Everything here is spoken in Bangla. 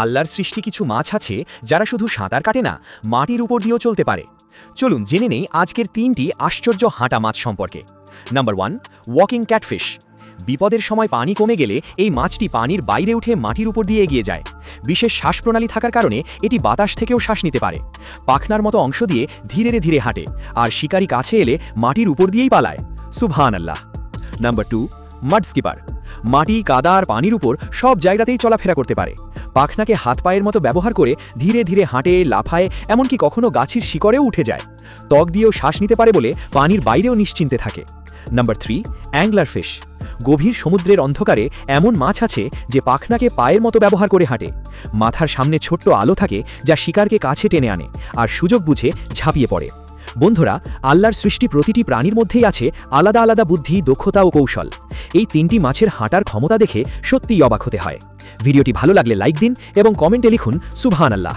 আল্লাহর সৃষ্টি কিছু মাছ আছে যারা শুধু সাঁতার কাটে না, মাটির উপর দিয়েও চলতে পারে। চলুন জেনে নেই আজকের তিনটি আশ্চর্য হাঁটা মাছ সম্পর্কে। নাম্বার ওয়ান ওয়াকিং ক্যাটফিশ বিপদের সময় পানি কমে গেলে এই মাছটি পানির বাইরে উঠে মাটির উপর দিয়ে এগিয়ে যায়। বিশেষ শ্বাসপ্রণালী থাকার কারণে এটি বাতাস থেকেও শ্বাস নিতে পারে। পাখনার মতো অংশ দিয়ে ধীরে ধীরে হাঁটে, আর শিকারি কাছে এলে মাটির উপর দিয়েই পালায়। সুবহান আল্লাহ নাম্বার টু মাড স্কিপার মাটি, কাদা আর পানির উপর সব জায়গাতেই চলাফেরা করতে পারে। পাখনাকে হাত পায়ের মতো ব্যবহার করে ধীরে ধীরে হাঁটে, লাফায়, এমনকি কখনো গাছের শিকড়েও উঠে যায়। ত্বক দিয়েও শ্বাস নিতে পারে বলে পানির বাইরেও নিশ্চিন্তে থাকে। Number three, angler fish. গভীর সমুদ্রের অন্ধকারে এমন মাছ আছে যে পাখনাকে পায়ের মতো ব্যবহার করে হাঁটে। মাথার সামনে ছোট্ট আলো থাকে যা শিকারকে কাছে টেনে আনে আর সুযোগ বুঝে ঝাঁপিয়ে পড়ে। বন্ধুরা, আল্লাহর সৃষ্টি প্রতিটি প্রাণীর মধ্যেই আছে আলাদা আলাদা বুদ্ধি, দক্ষতা ও কৌশল। এই তিনটি মাছের হাঁটার ক্ষমতা দেখে সত্যিই অবাক হতে হয়। ভিডিওটি ভালো লাগলে লাইক দিন এবং কমেন্টে লিখুন সুবহান আল্লাহ